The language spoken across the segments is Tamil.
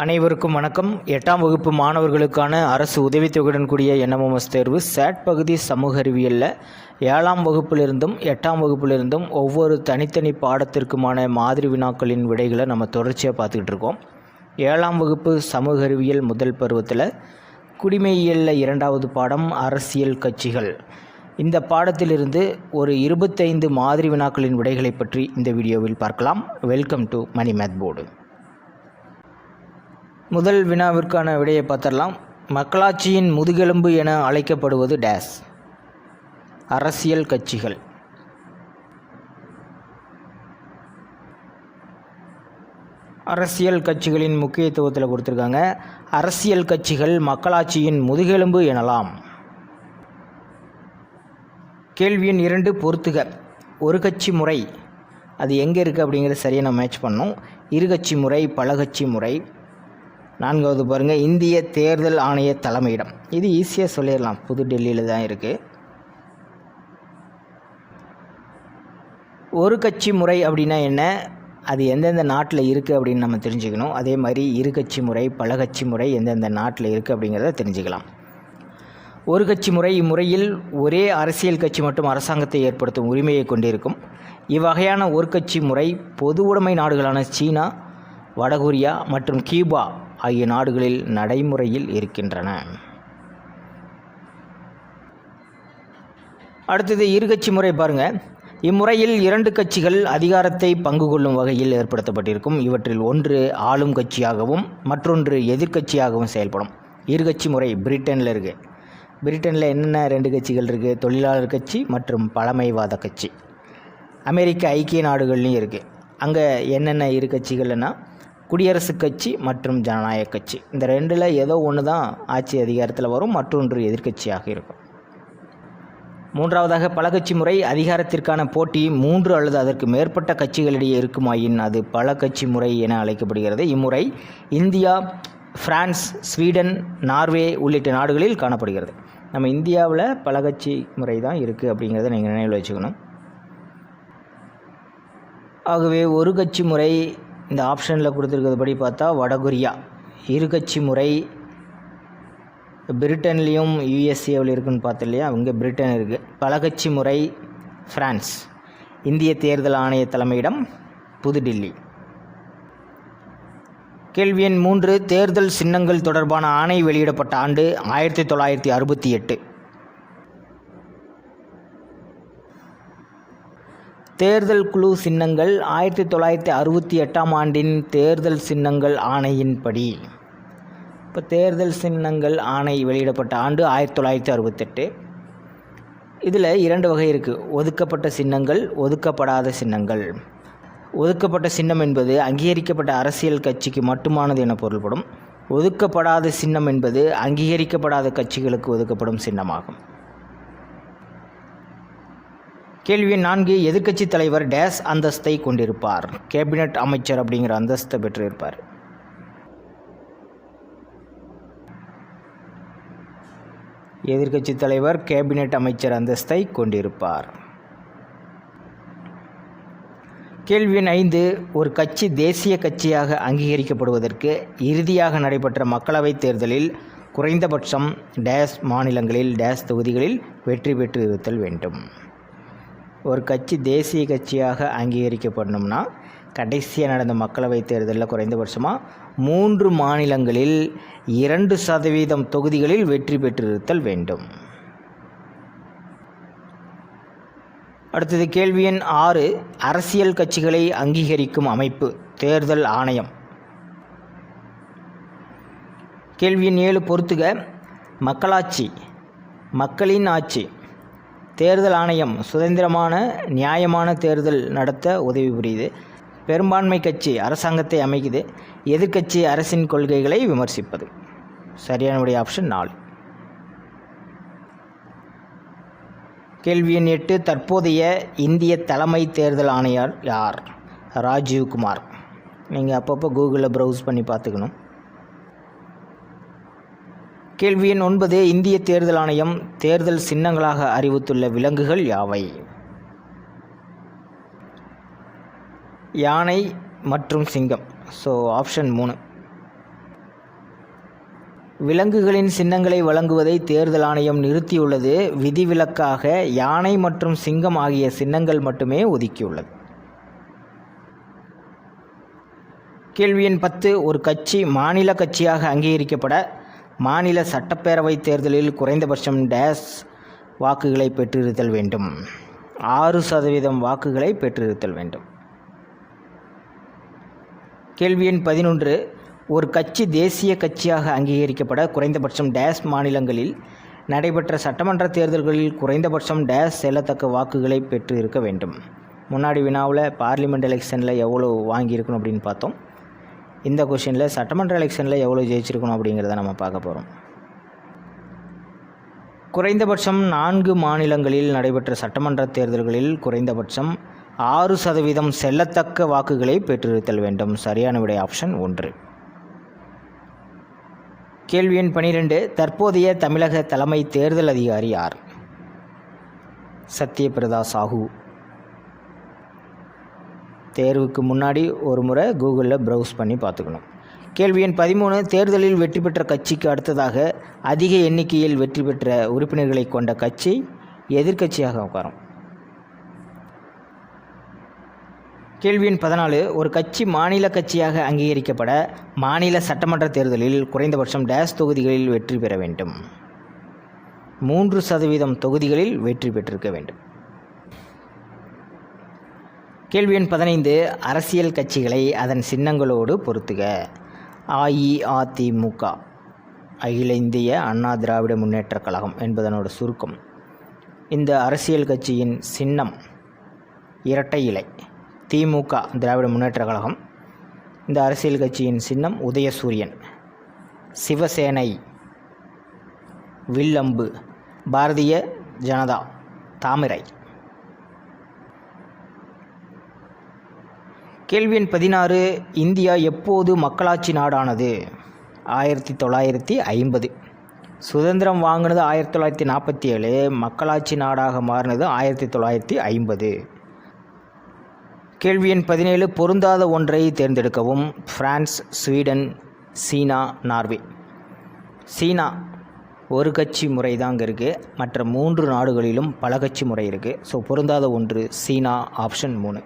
அனைவருக்கும் வணக்கம். எட்டாம் வகுப்பு மாணவர்களுக்கான அரசு உதவித்தொகையுடன் கூடிய என்எம்எஸ் தேர்வு சேட் பகுதி சமூக அறிவியலில். ஏழாம் வகுப்பிலிருந்தும் எட்டாம் வகுப்பிலிருந்தும் ஒவ்வொரு தனித்தனி பாடத்திற்குமான மாதிரி வினாக்களின் விடைகளை நம்ம தொடர்ச்சியாக பார்த்துக்கிட்டு இருக்கோம். ஏழாம் வகுப்பு சமூக அறிவியல் முதல் பருவத்தில் குடிமையியலில் இரண்டாவது பாடம் அரசியல் கட்சிகள். இந்த பாடத்திலிருந்து ஒரு இருபத்தைந்து மாதிரி வினாக்களின் விடைகளை பற்றி இந்த வீடியோவில் பார்க்கலாம். Welcome to Mani math board. முதல் வினாவிற்கான விடையை பார்த்துடலாம். மக்களாட்சியின் முதுகெலும்பு என அழைக்கப்படுவது டேஸ். அரசியல் கட்சிகள். அரசியல் கட்சிகளின் முக்கியத்துவத்தில் கொடுத்துருக்காங்க. அரசியல் கட்சிகள் மக்களாட்சியின் முதுகெலும்பு எனலாம். கேள்வி எண் இரண்டு பொறுத்துக. ஒரு கட்சி முறை. அது எங்கே இருக்குது அப்படிங்கிறத சரியாக நம்ம மேட்ச் பண்ணோம் இருகட்சி முறை பலகட்சி முறை. நான்காவது பாருங்கள் இந்திய தேர்தல் ஆணைய தலைமையிடம். இது ஈஸியாக சொல்லிடலாம். புது டெல்லியில் தான் இருக்குது ஒரு கட்சி முறை அப்படின்னா என்ன? அது எந்தெந்த நாட்டில் இருக்குது அப்படின்னு நம்ம தெரிஞ்சுக்கணும். அதே மாதிரி இரு கட்சி முறை பல கட்சி முறை எந்தெந்த நாட்டில் இருக்குது அப்படிங்கிறத தெரிஞ்சுக்கலாம். ஒரு கட்சி முறை இம்முறையில் ஒரே அரசியல் கட்சி மட்டும் அரசாங்கத்தை ஏற்படுத்தும் உரிமையை கொண்டிருக்கும். இவ்வகையான ஒரு கட்சி முறை பொது உடைமை நாடுகளான சீனா வடகொரியா மற்றும் கியூபா ஆகிய நாடுகளில் நடைமுறையில் இருக்கின்றன. அடுத்தது இருகட்சி முறை பாருங்க. இம்முறையில் இரண்டு கட்சிகள் அதிகாரத்தை பங்கு கொள்ளும் வகையில் ஏற்படுத்தப்பட்டிருக்கும். இவற்றில் ஒன்று ஆளும் கட்சியாகவும் மற்றொன்று எதிர்க்கட்சியாகவும் செயல்படும். இருகட்சி முறை பிரிட்டனில் இருக்குது பிரிட்டனில் என்னென்ன ரெண்டு கட்சிகள் இருக்குது தொழிலாளர் கட்சி மற்றும் பழமைவாத கட்சி. அமெரிக்க ஐக்கிய நாடுகள்லையும் இருக்குது அங்கே என்னென்ன இரு கட்சிகள்னா குடியரசுக் கட்சி மற்றும் ஜனநாயக கட்சி. இந்த ரெண்டில் ஏதோ ஒன்று தான் ஆட்சி அதிகாரத்தில் வரும் மற்றொன்று எதிர்க்கட்சியாக இருக்கும். மூன்றாவதாக பல கட்சி முறை அதிகாரத்திற்கான போட்டி மூன்று அல்லது அதற்கு மேற்பட்ட கட்சிகளிடையே இருக்குமாயின் அது பல கட்சி முறை என அழைக்கப்படுகிறது. இம்முறை இந்தியா பிரான்ஸ் ஸ்வீடன் நார்வே உள்ளிட்ட நாடுகளில் காணப்படுகிறது. நம்ம இந்தியாவில் பல கட்சி முறை தான் இருக்குது அப்படிங்கிறத நீங்கள் நினைவில் வச்சுக்கணும். ஆகவே ஒரு கட்சி முறை இந்த ஆப்ஷனில் கொடுத்துருக்கிறதுபடி பார்த்தா வடகொரியா. இரு கட்சி முறை பிரிட்டன்லேயும் யூஎஸ்ஏவில் இருக்குன்னு பார்த்து இல்லையா இங்கே பிரிட்டன் இருக்குது பல கட்சி முறை ஃப்ரான்ஸ் இந்திய தேர்தல் ஆணைய தலைமையிடம் புதுடில்லி. கேள்வி எண் மூன்று தேர்தல் சின்னங்கள் தொடர்பான ஆணை வெளியிடப்பட்ட ஆண்டு ஆயிரத்தி தொள்ளாயிரத்தி அறுபத்தி எட்டு. தேர்தல் குழு சின்னங்கள் ஆயிரத்தி தொள்ளாயிரத்தி அறுபத்தி எட்டாம் ஆண்டின் தேர்தல் சின்னங்கள் ஆணையின்படி. இப்போ தேர்தல் சின்னங்கள் ஆணை வெளியிடப்பட்ட ஆண்டு ஆயிரத்தி தொள்ளாயிரத்தி அறுபத்தெட்டு. இதில் இரண்டு வகை இருக்குது ஒதுக்கப்பட்ட சின்னங்கள் ஒதுக்கப்படாத சின்னங்கள். ஒதுக்கப்பட்ட சின்னம் என்பது அங்கீகரிக்கப்பட்ட அரசியல் கட்சிக்கு மட்டுமானது என பொருள்படும். ஒதுக்கப்படாத சின்னம் என்பது அங்கீகரிக்கப்படாத கட்சிகளுக்கு ஒதுக்கப்படும் சின்னமாகும். கேள்வி நான்கு எதிர்க்கட்சி தலைவர் டேஸ் அந்தஸ்தை கொண்டிருப்பார். கேபினட் அமைச்சர் அப்படிங்கிற அந்தஸ்தை பெற்றிருப்பார். எதிர்க்கட்சி தலைவர் கேபினட் அமைச்சர் அந்தஸ்தை கொண்டிருப்பார். கேள்வி ஐந்து ஒரு கட்சி தேசிய கட்சியாக அங்கீகரிக்கப்படுவதற்கு இறுதியாக நடைபெற்ற மக்களவைத் தேர்தலில் குறைந்தபட்சம் டேஸ் மாநிலங்களில் டேஸ் தொகுதிகளில் வெற்றி பெற்று இருத்தல் வேண்டும். ஒரு கட்சி தேசிய கட்சியாக அங்கீகரிக்கப்படணும்னா கடைசியாக நடந்த மக்களவைத் தேர்தலில் குறைந்தபட்சமாக மூன்று மாநிலங்களில் இரண்டு சதவீதம் தொகுதிகளில் வெற்றி பெற்றிருத்தல் வேண்டும். அடுத்தது கேள்வி எண் ஆறு. அரசியல் கட்சிகளை அங்கீகரிக்கும் அமைப்பு தேர்தல் ஆணையம். கேள்வி எண் ஏழு பொறுத்துக. மக்களாட்சி மக்களின் ஆட்சி. தேர்தல் ஆணையம் சுதந்திரமான நியாயமான தேர்தல் நடத்த உதவி புரியுது. பெரும்பான்மை கட்சி அரசாங்கத்தை அமைக்குது. எதிர்க்கட்சி அரசின் கொள்கைகளை விமர்சிப்பது. சரியானுடைய ஆப்ஷன் நாலு. கேள்வி எண் எட்டு தற்போதைய இந்திய தலைமை தேர்தல் ஆணையர் யார்? ராஜீவ்குமார். நீங்கள் அப்பப்போ கூகுளில் ப்ரௌஸ் பண்ணி பார்த்துக்கணும். கேள்வி எண் ஒன்பது இந்திய தேர்தல் ஆணையம் தேர்தல் சின்னங்களாக அறிவித்துள்ள விலங்குகள் யாவை? யானை மற்றும் சிங்கம். ஸோ ஆப்ஷன் மூணு. விலங்குகளின் சின்னங்களை வழங்குவதை தேர்தல் ஆணையம் நிறுத்தியுள்ளது. விதிவிலக்காக யானை மற்றும் சிங்கம் ஆகிய சின்னங்கள் மட்டுமே ஒதுக்கியுள்ளது. கேள்வி எண் பத்து ஒரு கட்சி மாநில கட்சியாக அங்கீகரிக்கப்பட மாநில சட்டப்பேரவை தேர்தலில் குறைந்தபட்சம் டேஸ் வாக்குகளை பெற்றிருத்தல் வேண்டும். ஆறு சதவீதம் வாக்குகளை பெற்றிருத்தல் வேண்டும். கேள்வி எண் பதினொன்று. ஒரு கட்சி தேசிய கட்சியாக அங்கீகரிக்கப்பட குறைந்தபட்சம் டேஸ் மாநிலங்களில் நடைபெற்ற சட்டமன்ற தேர்தல்களில் குறைந்தபட்சம் டேஸ் செல்லத்தக்க வாக்குகளை பெற்று இருக்க வேண்டும். முன்னாடி வினாவில் பார்லிமெண்ட் எலெக்ஷனில் எவ்வளோ வாங்கியிருக்கணும் அப்படின்னு பார்த்தோம். இந்த கொஷினில் சட்டமன்ற எலெக்ஷனில் எவ்வளோ ஜெயிச்சிருக்கணும் அப்படிங்கிறத நம்ம பார்க்க போகிறோம் குறைந்தபட்சம் நான்கு மாநிலங்களில் நடைபெற்ற சட்டமன்ற தேர்தல்களில் குறைந்தபட்சம் ஆறு சதவீதம் செல்லத்தக்க வாக்குகளை பெற்றிருத்தல் வேண்டும். சரியான விடை ஆப்ஷன் ஒன்று. கேள்வி எண் பனிரெண்டு. தற்போதைய தமிழக தலைமை தேர்தல் அதிகாரி யார்? சத்யபிரதா சாஹூ. தேர்வுக்கு முன்னாடி ஒரு முறை கூகுளில் ப்ரௌஸ் பண்ணி பார்த்துக்கணும். கேள்வி எண் பதிமூணு தேர்தலில் வெற்றி பெற்ற கட்சிக்கு அடுத்ததாக அதிக எண்ணிக்கையில் வெற்றி பெற்ற உறுப்பினர்களை கொண்ட கட்சி எதிர்க்கட்சியாக உட்காரும். கேள்வி எண் பதினாலு ஒரு கட்சி மாநில கட்சியாக அங்கீகரிக்கப்பட மாநில சட்டமன்ற தேர்தலில் குறைந்தபட்சம் டேஸ் தொகுதிகளில் வெற்றி பெற வேண்டும். மூன்று சதவீதம் தொகுதிகளில் வெற்றி பெற்றிருக்க வேண்டும். கேள்வி எண் பதினைந்து அரசியல் கட்சிகளை அதன் சின்னங்களோடு பொருத்துக. அஇஅதிமுக அகில இந்திய அண்ணா திராவிட முன்னேற்றக் கழகம் என்பதனோட சுருக்கம். இந்த அரசியல் கட்சியின் சின்னம் இரட்டை இலை திமுக திராவிட முன்னேற்றக் கழகம். இந்த அரசியல் கட்சியின் சின்னம் உதயசூரியன் சிவசேனை வில்லம்பு பாரதிய ஜனதா தாமிரை. கேள்வி எண் பதினாறு இந்தியா எப்போது மக்களாட்சி நாடானது? ஆயிரத்தி தொள்ளாயிரத்தி ஐம்பது. சுதந்திரம் வாங்கினது ஆயிரத்தி தொள்ளாயிரத்தி நாற்பத்தி ஏழு மக்களாட்சி நாடாக மாறினது ஆயிரத்தி தொள்ளாயிரத்தி ஐம்பது. கேள்வி எண் பதினேழு பொருந்தாத ஒன்றை தேர்ந்தெடுக்கவும். ஃப்ரான்ஸ் ஸ்வீடன் சீனா நார்வே. சீனா ஒரு கட்சி முறை தாங்க இருக்குது மற்ற மூன்று நாடுகளிலும் பல கட்சி முறை இருக்குது ஸோ பொருந்தாத ஒன்று சீனா ஆப்ஷன் மூணு.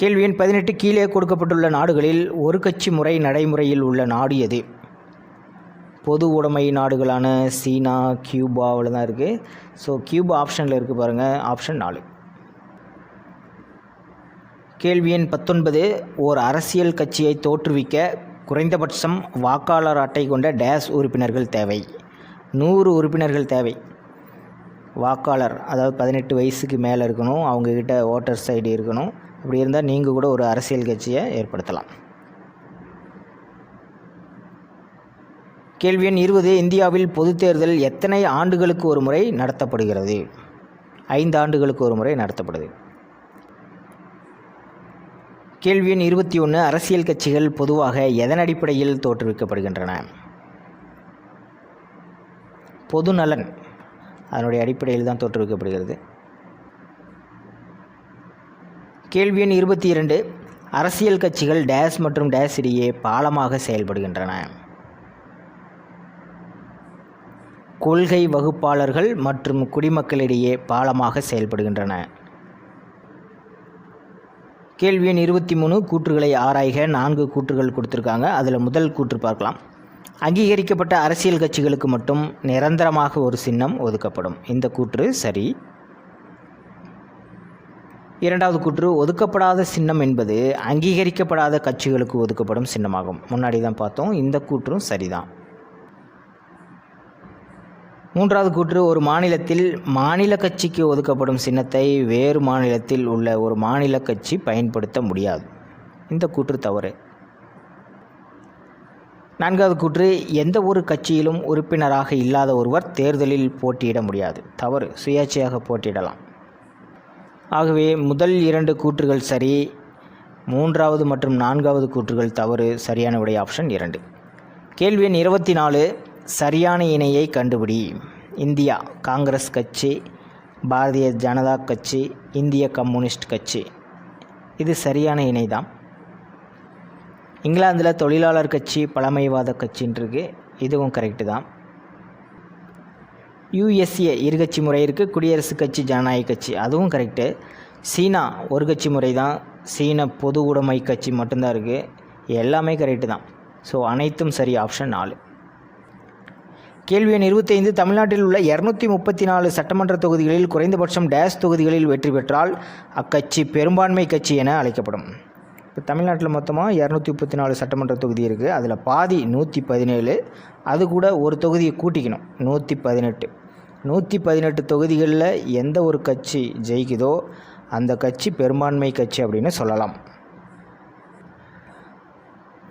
கேள்வி எண் பதினெட்டு கீழே கொடுக்கப்பட்டுள்ள நாடுகளில் ஒரு கட்சி முறை நடைமுறையில் உள்ள நாடு எது? பொது உடைமை நாடுகளான சீனா கியூபாவில் தான் இருக்குது ஸோ கியூபா ஆப்ஷனில் இருக்குது பாருங்கள் ஆப்ஷன் நாலு. கேள்வி எண் பத்தொன்பது ஓர் அரசியல் கட்சியை தோற்றுவிக்க குறைந்தபட்சம் வாக்காளர் அட்டை கொண்ட டேஸ் உறுப்பினர்கள் தேவை. நூறு உறுப்பினர்கள் தேவை. வாக்காளர் அதாவது பதினெட்டு வயசுக்கு மேலே இருக்கணும். அவங்கக்கிட்ட ஓட்டர்ஸ் ஐடி இருக்கணும். அப்படி இருந்தால் நீங்கள் கூட ஒரு அரசியல் கட்சியை ஏற்படுத்தலாம். கேள்வி எண் இருபது இந்தியாவில் பொது தேர்தல் எத்தனை ஆண்டுகளுக்கு ஒரு முறை நடத்தப்படுகிறது? ஐந்து ஆண்டுகளுக்கு ஒரு முறை நடத்தப்படுது. கேள்வி எண் இருபத்தி ஒன்று அரசியல் கட்சிகள் பொதுவாக எதன் அடிப்படையில் தோற்றுவிக்கப்படுகின்றன? பொது நலன் அதனுடைய அடிப்படையில் தான் தோற்றுவிக்கப்படுகிறது. கேள்வி எண் இருபத்தி இரண்டு. அரசியல் கட்சிகள் டேஸ் மற்றும் டேஸ் இடையே பாலமாக செயல்படுகின்றன. கொள்கை வகுப்பாளர்கள் மற்றும் குடிமக்களிடையே பாலமாக செயல்படுகின்றன. கேள்வி எண் இருபத்தி மூணு கூற்றுகளை ஆராய்க. நான்கு கூற்றுகள் கொடுத்துருக்காங்க. அதில் முதல் கூற்று பார்க்கலாம். அங்கீகரிக்கப்பட்ட அரசியல் கட்சிகளுக்கு மட்டும் நிரந்தரமாக ஒரு சின்னம் ஒதுக்கப்படும். இந்த கூற்று சரி. இரண்டாவது கூற்று ஒதுக்கப்படாத சின்னம் என்பது அங்கீகரிக்கப்படாத கட்சிகளுக்கு ஒதுக்கப்படும் சின்னமாகும். முன்னாடி தான் பார்த்தோம் இந்த கூற்றும் சரிதான். மூன்றாவது கூற்று ஒரு மாநிலத்தில் மாநில கட்சிக்கு ஒதுக்கப்படும் சின்னத்தை வேறு மாநிலத்தில் உள்ள ஒரு மாநில கட்சி பயன்படுத்த முடியாது. இந்த கூற்று தவறு. நான்காவது கூற்று எந்த ஒரு கட்சியிலும் உறுப்பினராக இல்லாத ஒருவர் தேர்தலில் போட்டியிட முடியாது. தவறு. சுயேட்சையாக போட்டியிடலாம். ஆகவே முதல் இரண்டு கூற்றுகள் சரி மூன்றாவது மற்றும் நான்காவது கூற்றுகள் தவறு சரியான விடை ஆப்ஷன் இரண்டு. கேள்வி எண் இருபத்தி நாலு சரியான இணையை கண்டுபிடி. இந்தியா காங்கிரஸ் கட்சி பாரதிய ஜனதா கட்சி இந்திய கம்யூனிஸ்ட் கட்சி. இது சரியான இணை தான் இங்கிலாந்தில் தொழிலாளர் கட்சி பழமைவாத கட்சின்னு இதுவும் கரெக்டு தான். யுஎஸ்ஏ இருகட்சி முறை இருக்குது குடியரசுக் கட்சி ஜனநாயக கட்சி. அதுவும் கரெக்டு சீனா ஒரு கட்சி முறை தான். சீன பொது உடைமை கட்சி மட்டும்தான் இருக்குது எல்லாமே கரெக்டு தான். ஸோ அனைத்தும் சரி ஆப்ஷன் நாலு. கேள்வி எண் இருபத்தைந்து. தமிழ்நாட்டில் உள்ள இரநூத்தி முப்பத்தி நாலு சட்டமன்ற தொகுதிகளில் குறைந்தபட்சம் டேஷ் தொகுதிகளில் வெற்றி பெற்றால் அக்கட்சி பெரும்பான்மை கட்சி என அழைக்கப்படும். இப்போ தமிழ்நாட்டில் மொத்தமாக இரநூத்தி முப்பத்தி நாலு சட்டமன்ற தொகுதி இருக்குது அதில் பாதி நூற்றி பதினேழு. அது கூட ஒரு தொகுதியை கூட்டிக்கணும். நூற்றி பதினெட்டு. நூற்றி பதினெட்டு தொகுதிகளில் எந்த ஒரு கட்சி ஜெயிக்குதோ அந்த கட்சி பெரும்பான்மை கட்சி அப்படின்னு சொல்லலாம்.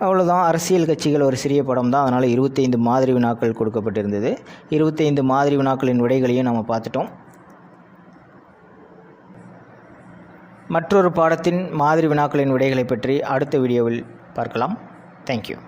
அவ்வளோதான் அரசியல் கட்சிகள் ஒரு சிறிய படம் தான். அதனால் இருபத்தைந்து மாதிரி வினாக்கள் கொடுக்கப்பட்டிருந்தது. இருபத்தைந்து மாதிரி வினாக்களின் விடைகளையும் நம்ம பார்த்துட்டோம். மற்றொரு பாடத்தின் மாதிரி வினாக்களின் விடைகளை பற்றி அடுத்த வீடியோவில் பார்க்கலாம். தேங்க்யூ